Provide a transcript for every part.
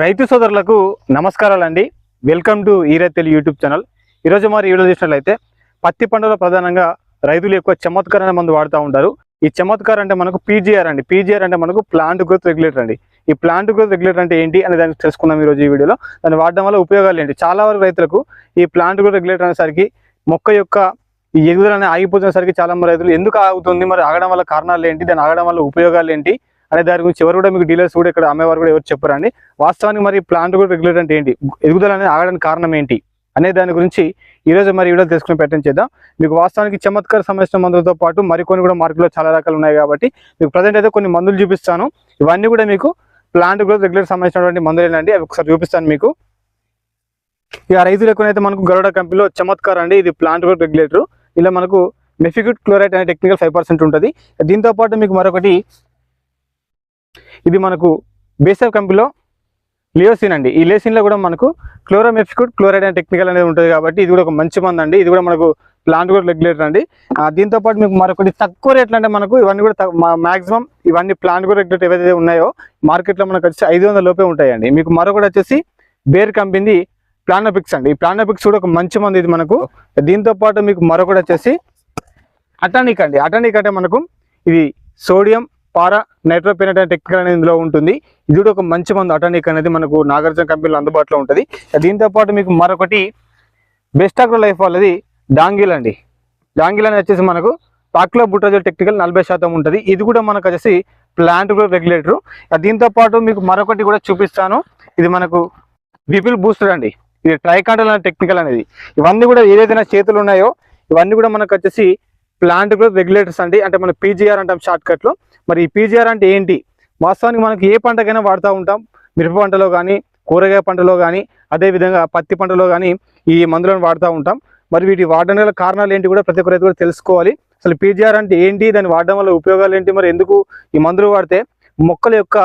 రైతు సోదరులకు నమస్కారాలండి. వెల్కమ్ టు ఈరైతెలు యూట్యూబ్ ఛానల్ ఈరోజు మరి వీడియో చూసినట్లయితే పత్తి పంటలో ప్రధానంగా రైతులు ఎక్కువ చమత్కార అనే మందు వాడుతూ ఉంటారు. ఈ చమత్కార్ అంటే మనకు పీజీఆర్ అండి. పీజీఆర్ అంటే మనకు ప్లాంట్ గ్రోత్ రెగ్యులేటర్ అండి. ఈ ప్లాంట్ గ్రోత్ రెగ్యులేటర్ అంటే ఏంటి అనే దాన్ని తెలుసుకున్నాం ఈరోజు ఈ వీడియోలో. దాన్ని వాడడం వల్ల ఉపయోగాలు ఏంటి? చాలా వరకు రైతులకు ఈ ప్లాంట్ గ్రోత్ రెగ్యులేటర్ అనేసరికి మొక్క యొక్క ఈ ఎదుగుదల అనేది ఆగిపోతున్నసరికి చాలా మంది రైతులు ఎందుకు ఆగుతుంది? మరి ఆగడం వల్ల కారణాలు ఏంటి? దాన్ని ఆగడం వల్ల ఉపయోగాలు ఏంటి? అనే దాని గురించి ఎవరు కూడా మీకు డీలర్స్ కూడా ఇక్కడ అమ్మేవారు కూడా ఎవరు చెప్పరండి. వాస్తవానికి మరి ప్లాంట్ కూడా రెగ్యులేటర్ అంటే ఏంటి? ఎదుగుదల అనేది ఆగడానికి కారణం ఏంటి? అనే దాని గురించి ఈ రోజు మరి వీడియో తెలుసుకుని పెట్టడం చేద్దాం. మీకు వాస్తవానికి చమత్కార సంబంధించిన మందులతో పాటు మరికొన్ని కూడా మార్కెట్లో చాలా రకాలు ఉన్నాయి కాబట్టి మీకు ప్రజెంట్ అయితే కొన్ని మందులు చూపిస్తాను. ఇవన్నీ కూడా మీకు ప్లాంట్ గ్రోత్ రెగ్యులేటర్ సంబంధించినటువంటి మందులు ఏంటంటే అవి ఒకసారి చూపిస్తాను మీకు. ఇక రైతులు ఎక్కువైతే మనకు గరుడ కంపెనీలో చమత్కార్ అండి. ఇది ప్లాంట్ గ్రోత్ రెగ్యులేటర్ ఇలా మనకు మెఫిక్యూట్ క్లోరైట్ అనే టెక్నికల్ ఫైవ్ పర్సెంట్ ఉంటుంది. దీంతో పాటు మీకు మరొకటి ఇది మనకు బేసప్ కంపెనీలో లియోసిన్ అండి. ఈ లియోసిన్లో కూడా మనకు క్లోరోమెఫిక్యూట్ క్లోరైడ్ అండ్ టెక్నికల్ అనేది ఉంటుంది కాబట్టి ఇది కూడా ఒక మంచి మంది అండి ఇది కూడా మనకు ప్లాంట్ కూడా రెగ్యులేటర్ అండి. దీంతో పాటు మీకు మరొకటి తక్కువ రేట్లు అంటే మనకు ఇవన్నీ కూడా మాక్సిమం ఇవన్నీ ప్లాంట్ కూడా రెగ్యులేటర్ ఏవైతే ఉన్నాయో మార్కెట్లో మనకు వచ్చి ఐదు వందల లోపే ఉంటాయండి. మీకు మరొకటి వచ్చేసి బేర్ కంపెనీ ప్లానోపిక్స్ అండి. ఈ ప్లానోపిక్స్ కూడా ఒక మంచి మంది ఇది మనకు. దీంతో పాటు మీకు మరొకటి వచ్చేసి అటానిక్ అండి. అటానిక్ అంటే మనకు ఇది సోడియం పారా నైట్రోపెనట్ అనే టెక్నికల్ అనేది ఇందులో ఉంటుంది. ఇది కూడా ఒక మంచి మందు అటానిక్ అనేది మనకు నాగార్జున కంపెనీలో అందుబాటులో ఉంటుంది. దీంతో పాటు మీకు మరొకటి బెస్ట్ ఆగ్రో లైఫ్ వాళ్ళది డాంగిల్ అండి. డాంగిల్ అనేది వచ్చేసి మనకు పాక్లో బుట్రాజల్ టెక్నికల్ నలభై శాతం ఉంటుంది. ఇది కూడా మనకు వచ్చేసి ప్లాంట్ గ్రోత్ రెగ్యులేటర్. దీంతో పాటు మీకు మరొకటి కూడా చూపిస్తాను. ఇది మనకు విపిల్ బూస్టర్ అండి. ఇది ట్రైకాంటల్ అనే టెక్నికల్ అనేది. ఇవన్నీ కూడా ఏదైతే చేతులు ఉన్నాయో ఇవన్నీ కూడా మనకు వచ్చేసి ప్లాంట్ గ్రోత్ రెగ్యులేటర్స్ అండి. అంటే మన పీజీఆర్ అంటాం షార్ట్ మరి ఈ పీజీఆర్ అంటే ఏంటి? వాస్తవానికి మనకి ఏ పంటకైనా వాడుతూ ఉంటాం. మిరప పంటలో కానీ కూరగాయ పంటలో కానీ అదేవిధంగా పత్తి పంటలో కానీ ఈ మందులను వాడుతూ ఉంటాం. మరి వీటి వాడడం గల కారణాలు ఏంటి కూడా ప్రతి ఒక్క రైతు కూడా తెలుసుకోవాలి. అసలు పీజీఆర్ అంటే ఏంటి? దాన్ని వాడడం వల్ల ఉపయోగాలు ఏంటి? మరి ఎందుకు ఈ మందులు వాడితే మొక్కల యొక్క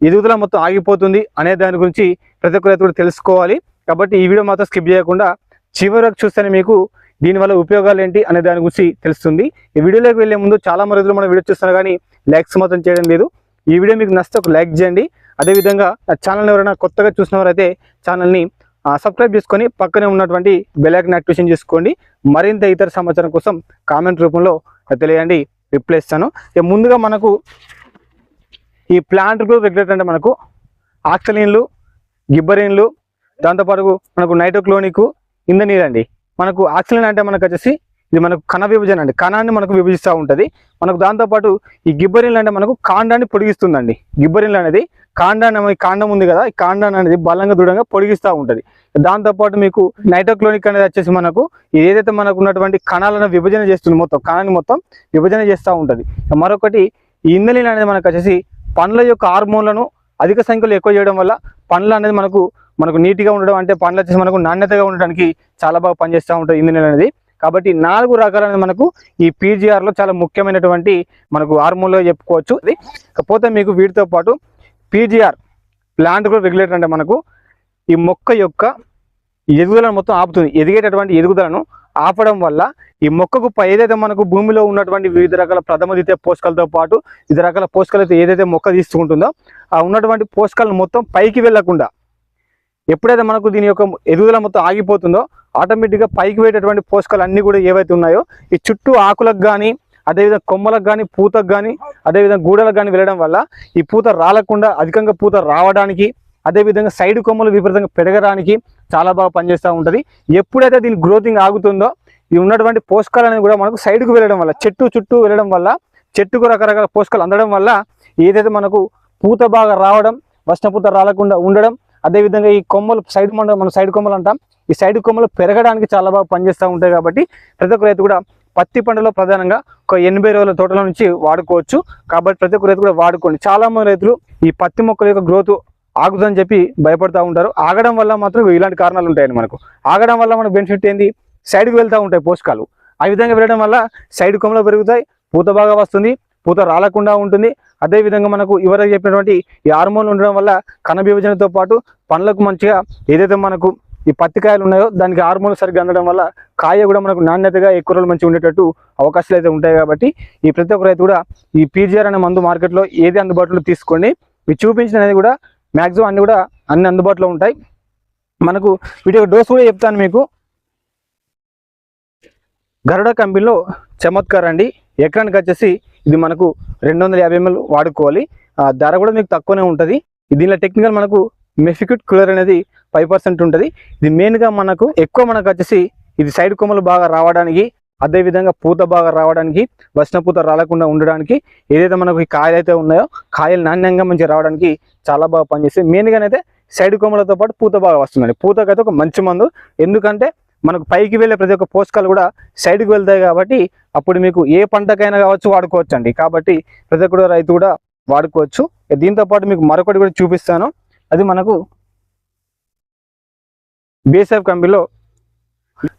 ఎదుగుదల మొత్తం ఆగిపోతుంది అనే దాని గురించి ప్రతి ఒక్క రైతు కూడా తెలుసుకోవాలి. కాబట్టి ఈ వీడియో మాత్రం స్కిప్ చేయకుండా చివరి చూస్తేనే మీకు దీనివల్ల ఉపయోగాలు ఏంటి అనే దాని గురించి తెలుస్తుంది. ఈ వీడియోలోకి వెళ్ళే ముందు చాలా మంది మనం వీడియో చూస్తున్నారు కానీ లైక్స్ మాత్రం చేయడం లేదు. ఈ వీడియో మీకు నచ్చితే ఒక లైక్ చేయండి. అదేవిధంగా నా ఛానల్ ఎవరైనా కొత్తగా చూసినవారైతే ఛానల్ని సబ్స్క్రైబ్ చేసుకొని పక్కనే ఉన్నటువంటి బెల్ యాక్టివేషన్ చేసుకోండి. మరింత ఇతర సమాచారం కోసం కామెంట్ రూపంలో తెలియండి. రిప్లై ఇస్తాను. ఇక ముందుగా మనకు ఈ ప్లాంట్ గ్రూప్ రెగ్యులేటర్ అంటే మనకు ఆక్సలిన్లు గిబ్బరిన్లు దాంతోపాటు మనకు నైట్రోక్లోనిక్ ఇంధనీర్ అండి. మనకు ఆక్సిజన్ అంటే మనకు వచ్చేసి ఇది మనకు కణ విభజన అండి. కణాన్ని మనకు విభజిస్తూ ఉంటుంది. మనకు దాంతోపాటు ఈ గిబ్బరిన్లు అంటే మనకు కాండాన్ని పొడిగిస్తుందండి. గిబ్బరిన్లు అనేది కాండాన్ని కాండం ఉంది కదా ఈ కాండాన్ని అనేది బలంగా దృఢంగా పొడిగిస్తూ ఉంటుంది. దాంతోపాటు మీకు నైట్రోక్లోనిక్ అనేది వచ్చేసి మనకు ఏదైతే మనకు ఉన్నటువంటి కణాలను విభజన చేస్తుంది మొత్తం కణాన్ని మొత్తం విభజన చేస్తూ ఉంటుంది. మరొకటి ఈ ఇంధనీలు అనేది మనకు వచ్చేసి పండ్ల యొక్క హార్మోన్లను అధిక సంఖ్యలో ఎక్కువ చేయడం వల్ల పండ్లు అనేది మనకు మనకు నీట్గా ఉండడం అంటే పండ్లు వచ్చేసి మనకు నాణ్యతగా ఉండడానికి చాలా బాగా పనిచేస్తూ ఉంటుంది ఇంజనీర్ అనేది. కాబట్టి నాలుగు రకాలైన మనకు ఈ పీజీఆర్లో చాలా ముఖ్యమైనటువంటి మనకు హార్మోన్లో చెప్పుకోవచ్చు. అది కాకపోతే మీకు వీటితో పాటు పీజీఆర్ ప్లాంట్ కూడా రెగ్యులేటర్ అంటే మనకు ఈ మొక్క యొక్క ఎదుగుదలను మొత్తం ఆపుతుంది. ఎదిగేటటువంటి ఎదుగుదలను ఆపడం వల్ల ఈ మొక్కకు పై ఏదైతే మనకు భూమిలో ఉన్నటువంటి వివిధ రకాల ప్రథమ ద్వితీయ పోషకాలతో పాటు వివిధ రకాల పోషకాలు అయితే ఏదైతే మొక్క తీసుకుంటుందో ఆ ఉన్నటువంటి పోషకాలను మొత్తం పైకి వెళ్ళకుండా ఎప్పుడైతే మనకు దీని యొక్క ఎదుగుదల మొత్తం ఆగిపోతుందో ఆటోమేటిక్గా పైకి పోయేటటువంటి పోషకాలు అన్నీ కూడా ఏవైతే ఉన్నాయో ఈ చుట్టూ ఆకులకు కానీ అదేవిధంగా కొమ్మలకు కానీ పూతకు కానీ అదేవిధంగా గూడలకు కానీ వెళ్ళడం వల్ల ఈ పూత రాలకుండా అధికంగా పూత రావడానికి అదేవిధంగా సైడ్ కొమ్మలు విపరీతంగా పెరగడానికి చాలా బాగా పనిచేస్తూ ఉంటుంది. ఎప్పుడైతే దీని గ్రోతింగ్ ఆగుతుందో ఈ ఉన్నటువంటి పోషకాలు అనేది కూడా మనకు సైడ్కు వెళ్ళడం వల్ల చెట్టు చుట్టూ వెళ్ళడం వల్ల చెట్టుకు రకరకాల పోషకాలు అందడం వల్ల ఏదైతే మనకు పూత బాగా రావడం పూత రాలకుండా ఉండడం అదేవిధంగా ఈ కొమ్మలు సైడ్ మండ మనం సైడ్ కొమ్మలు అంటాం ఈ సైడ్ కొమ్మలు పెరగడానికి చాలా బాగా పనిచేస్తూ ఉంటాయి కాబట్టి ప్రతి ఒక్క రైతు కూడా పత్తి పంటలో ప్రధానంగా ఒక ఎనభై రోజుల తోటల నుంచి వాడుకోవచ్చు. కాబట్టి ప్రతి ఒక్క రైతు కూడా వాడుకోండి. చాలా మంది రైతులు ఈ పత్తి మొక్కల యొక్క గ్రోత్ ఆగుదని చెప్పి భయపడతా ఉంటారు. ఆగడం వల్ల మాత్రం ఇలాంటి కారణాలు ఉంటాయండి మనకు. ఆగడం వల్ల మనకు బెనిఫిట్ ఏంది? సైడ్కి వెళ్తూ ఉంటాయి పోషకాలు ఆ విధంగా వెళ్ళడం వల్ల సైడ్ కొమ్మలు పెరుగుతాయి పూత బాగా వస్తుంది పూత రాలకుండా ఉంటుంది. అదేవిధంగా మనకు ఇవరకు చెప్పినటువంటి ఈ హార్మోన్లు ఉండడం వల్ల కణ విభజనతో పాటు పండ్లకు మంచిగా ఏదైతే మనకు ఈ పత్తి కాయలు ఉన్నాయో దానికి హార్మోన్ సరిగ్గా అందడం వల్ల కాయ కూడా మనకు నాణ్యతగా ఎక్కువ రోజులు మంచిగా ఉండేటట్టు అవకాశాలు అయితే ఉంటాయి కాబట్టి ఈ ప్రతి ఒక్క రైతు కూడా ఈ పీజీఆర్ అనే మందు మార్కెట్లో ఏది అందుబాటులో తీసుకోండి. మీరు చూపించిన అనేది కూడా మ్యాక్సిమం అన్ని కూడా అన్ని అందుబాటులో ఉంటాయి. మనకు వీటి యొక్క డోస్ కూడా చెప్తాను మీకు. గరుడ కంపెనీలో చమత్కార్ అండి ఎకరానికి వచ్చేసి ఇది మనకు రెండు వందల యాభై ఎంఎల్ వాడుకోవాలి. ఆ, ధర కూడా మీకు తక్కువనే ఉంటుంది. దీనిలో టెక్నికల్ మనకు మెఫిక్యూట్ కూలర్ అనేది ఫైవ్ పర్సెంట్ ఉంటుంది. ఇది మెయిన్గా మనకు ఎక్కువ మనకు వచ్చేసి ఇది సైడ్ కొమ్మలు బాగా రావడానికి అదే విధంగా పూత బాగా రావడానికి వసిన పూత రాలకుండా ఉండడానికి ఏదైతే మనకు ఈ కాయలు అయితే ఉన్నాయో కాయలు నాణ్యంగా మంచిగా రావడానికి చాలా బాగా పనిచేస్తుంది మెయిన్గానైతే సైడ్ కొమ్మలతో పాటు పూత బాగా వస్తుందండి. పూతకైతే ఒక మంచి మందు. ఎందుకంటే మనకు పైకి వెళ్ళే ప్రతి ఒక్క పోషకాలు కూడా సైడ్కి వెళ్తాయి కాబట్టి అప్పుడు మీకు ఏ పంటకైనా కావచ్చు వాడుకోవచ్చు అండి కాబట్టి ప్రతి ఒక్కరు రైతు కూడా వాడుకోవచ్చు. దీంతో పాటు మీకు మరొకటి కూడా చూపిస్తాను. అది మనకు బిఎస్ఎఫ్ కంపెనీలో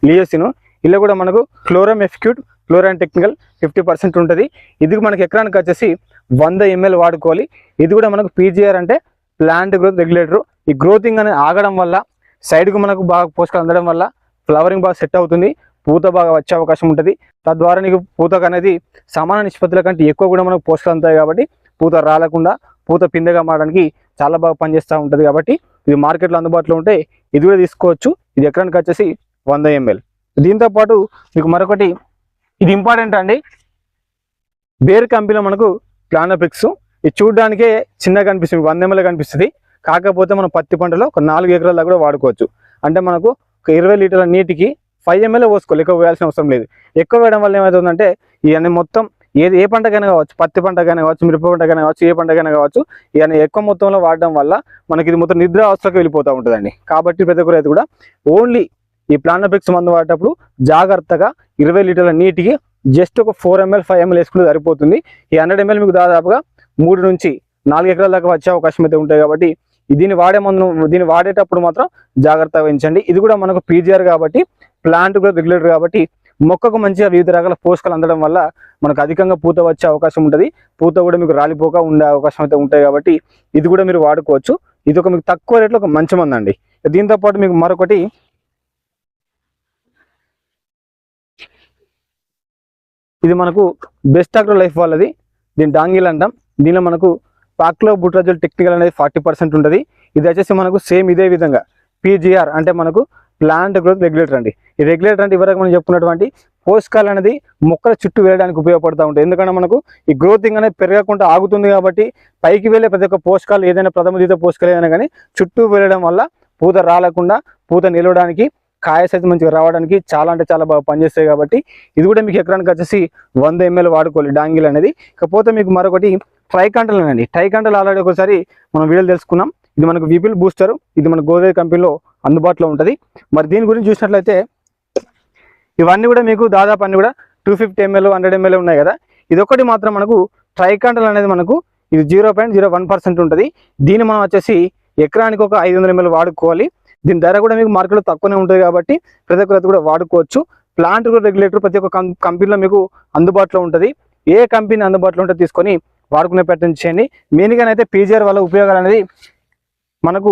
లియోసిను. ఇలా కూడా మనకు క్లోరమ్ ఎఫ్క్యూట్ క్లోరాన్ టెక్నికల్ ఫిఫ్టీ పర్సెంట్ ఉంటుంది. ఇది మనకి ఎకరానికి వచ్చేసి వంద ఎంఎల్ వాడుకోవాలి. ఇది కూడా మనకు పీజీఆర్ అంటే ప్లాంట్ గ్రోత్ రెగ్యులేటర్ ఈ గ్రోతింగ్ అనేది ఆగడం వల్ల సైడ్కు మనకు బాగా పోషకాలు అందడం వల్ల ఫ్లవరింగ్ బాగా సెట్ అవుతుంది. పూత బాగా వచ్చే అవకాశం ఉంటుంది. తద్వారా నీకు పూతకు అనేది సమాన నిష్పత్తుల కంటే ఎక్కువ కూడా మనకు పోషకాలు అందుతాయి కాబట్టి పూత రాలకుండా పూత పిందెగా మారడానికి చాలా బాగా పనిచేస్తూ ఉంటుంది కాబట్టి ఇది మార్కెట్లో అందుబాటులో ఉంటే ఇది కూడా తీసుకోవచ్చు. ఇది ఎకరానికి వచ్చేసి వంద ఎంఎల్ దీంతో పాటు మీకు మరొకటి ఇది ఇంపార్టెంట్ అండి. బేర్ కంపెనీలో మనకు ప్లానోపిక్స్ ఇది చూడడానికే చిన్నగా కనిపిస్తుంది వంద ఎంఎల్ కనిపిస్తుంది. కాకపోతే మనం పత్తి పంటలో ఒక నాలుగు ఎకరాల కూడా వాడుకోవచ్చు. అంటే మనకు ఒక ఇరవై లీటర్ల నీటికి ఫైవ్ ఎంఎల్ పోసుకోవాలి ఎక్కువ వేయాల్సిన అవసరం లేదు. ఎక్కువ వేయడం వల్ల ఏమవుతుందంటే ఇవన్నీ మొత్తం ఏది ఏ పంటకైనా కావచ్చు పత్తి పంటకైనా కావచ్చు మిరప పంటకైనా కావచ్చు ఏ పంటకైనా కావచ్చు ఇవన్నీ ఎక్కువ మొత్తంలో వాడడం వల్ల మనకి ఇది మొత్తం నిద్ర అవసరంకి వెళ్ళిపోతూ ఉంటుందండి. కాబట్టి ప్రతి ఒక్క రైతు కూడా ఓన్లీ ఈ ప్లానోపిక్స్ మందు వాడేటప్పుడు జాగ్రత్తగా ఇరవై లీటర్ల నీటికి జస్ట్ ఒక ఫోర్ ఎంఎల్ ఫైవ్ ఎంఎల్ వేసుకుంటే సరిపోతుంది. ఈ హండ్రెడ్ ఎంఎల్ మీకు దాదాపుగా మూడు నుంచి నాలుగు ఎకరాల దాకా వచ్చే అవకాశం అయితే ఉంటాయి కాబట్టి దీన్ని వాడే మందు దీన్ని వాడేటప్పుడు మాత్రం జాగ్రత్తగా వహించండి. ఇది కూడా మనకు పీజీఆర్ కాబట్టి ప్లాంట్ కూడా రెగ్యులేటర్ కాబట్టి మొక్కకు మంచిగా వివిధ రకాల పోషకాలు అందడం వల్ల మనకు అధికంగా పూత వచ్చే అవకాశం ఉంటుంది. పూత కూడా మీకు రాలిపోక ఉండే అవకాశం అయితే ఉంటాయి కాబట్టి ఇది కూడా మీరు వాడుకోవచ్చు. ఇది ఒక మీకు తక్కువ రేట్లో ఒక మంచి మంది అండి. దీంతో పాటు మీకు మరొకటి ఇది మనకు బెస్ట్ ఆక్రో లైఫ్ వాళ్ళది. దీని డాంగిల్ అంటాం. దీనిలో మనకు పాక్లో బుట్రాజుల్ టెక్నికల్ అనేది ఫార్టీ పర్సెంట్ ఉంటుంది. ఇది వచ్చేసి మనకు సేమ్ ఇదే విధంగా. పీజీఆర్ అంటే మనకు ప్లాంట్ గ్రోత్ రెగ్యులేటర్ అండి. ఈ రెగ్యులేటర్ అంటే ఇవరకు మనం చెప్పుకున్నటువంటి పోషకాలు అనేది మొక్కల చుట్టూ వేయడానికి ఉపయోగపడుతూ ఉంటాయి. ఎందుకంటే మనకు ఈ గ్రోతింగ్ అనేది పెరగకుండా ఆగుతుంది కాబట్టి పైకి వెళ్ళే ప్రతి ఒక్క పోషకాలు ఏదైనా ప్రథమ దీత పోషకాలు ఏదైనా కానీ చుట్టూ వెళ్ళడం వల్ల పూత రాలకుండా పూత నిలవడానికి కాయ సైజు మంచిగా రావడానికి చాలా అంటే చాలా బాగా పనిచేస్తాయి కాబట్టి ఇది కూడా మీకు ఎకరానికి వచ్చేసి వంద ఎంఎల్ వాడుకోవాలి డాంగిల్ అనేది. ఇకపోతే మీకు మరొకటి ట్రైకంటల్ అండి ట్రైకంటల్ ఆల్రెడీ ఒకసారి మనం వీడియోలు తెలుసుకున్నాం. ఇది మనకు విపిల్ బూస్టర్ ఇది మన గోదావరి కంపెనీలో అందుబాటులో ఉంటుంది. మరి దీని గురించి చూసినట్లయితే ఇవన్నీ కూడా మీకు దాదాపు అన్ని కూడా two fifty ML hundred ML ఉన్నాయి కదా. ఇదొకటి మాత్రం మనకు ట్రైకాంటల్ అనేది మనకు ఇది zero point zero one percent ఉంటుంది. దీన్ని మనం వచ్చేసి ఎకరానికి ఒక ఐదు వందల ఎంఎల్ వాడుకోవాలి. దీని ధర కూడా మీకు మార్కెట్లో తక్కువనే ఉంటుంది కాబట్టి ప్రతి ఒక్క రైతు కూడా వాడుకోవచ్చు. ప్లాంట్ రెగ్యులేటర్ ప్రతి ఒక్క కంపెనీలో మీకు అందుబాటులో ఉంటుంది. ఏ కంపెనీ అందుబాటులో ఉంటే తీసుకొని వాడుకునే ప్రయత్నం చేయండి. మెయిన్గానైతే పీజీఆర్ వల్ల ఉపయోగాలు అనేది మనకు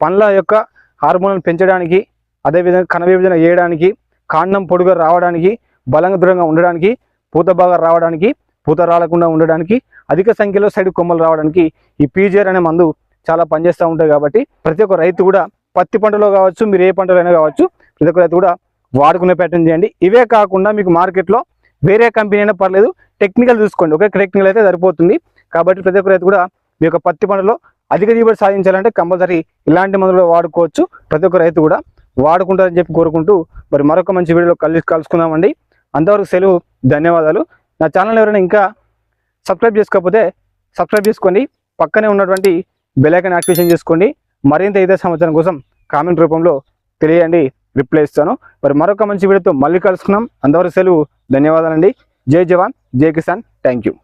పండ్ల యొక్క హార్మోన్లను పెంచడానికి అదేవిధంగా కణ విభజన చేయడానికి కాండం పొడుగా రావడానికి బలంగా దృఢంగా ఉండడానికి పూత బాగా రావడానికి పూత రాలకుండా ఉండడానికి అధిక సంఖ్యలో సైడ్ కొమ్మలు రావడానికి ఈ పీజీఆర్ అనే మందు చాలా పనిచేస్తూ ఉంటాయి కాబట్టి ప్రతి ఒక్క రైతు కూడా పత్తి పంటలో కావచ్చు మీరు ఏ పంటలైనా కావచ్చు ప్రతి ఒక్క రైతు కూడా వాడుకునే ప్యాటర్న్ చేయండి. ఇవే కాకుండా మీకు మార్కెట్లో వేరే కంపెనీ అయినా పర్లేదు టెక్నికల్ చూసుకోండి. ఒకే టెక్నికల్ అయితే సరిపోతుంది. కాబట్టి ప్రతి ఒక్క రైతు కూడా మీ యొక్క పత్తి పంటలో అధిక దిగుబడి సాధించాలంటే కంపల్సరీ ఇలాంటి మందులు వాడుకోవచ్చు. ప్రతి ఒక్క రైతు కూడా వాడుకుంటారని చెప్పి కోరుకుంటూ మరి మరొక మంచి వీడియోలో కలిసి కలుసుకుందామండి. అంతవరకు సెలవు ధన్యవాదాలు. నా ఛానల్ ఎవరైనా ఇంకా సబ్స్క్రైబ్ చేసుకోకపోతే సబ్స్క్రైబ్ చేసుకోండి. పక్కనే ఉన్నటువంటి బెల్ ఐకాన్ యాక్టివేషన్ చేసుకోండి. మరింత ఇదే సమాచారం కోసం కామెంట్ రూపంలో తెలియండి. రిప్లై ఇస్తాను. మరి మరొక మంచి వీడియోతో మళ్ళీ కలుసుకున్నాం అందరూ సెలవు. ధన్యవాదాలండి. జై జవాన్. జై కిసాన్. Thank you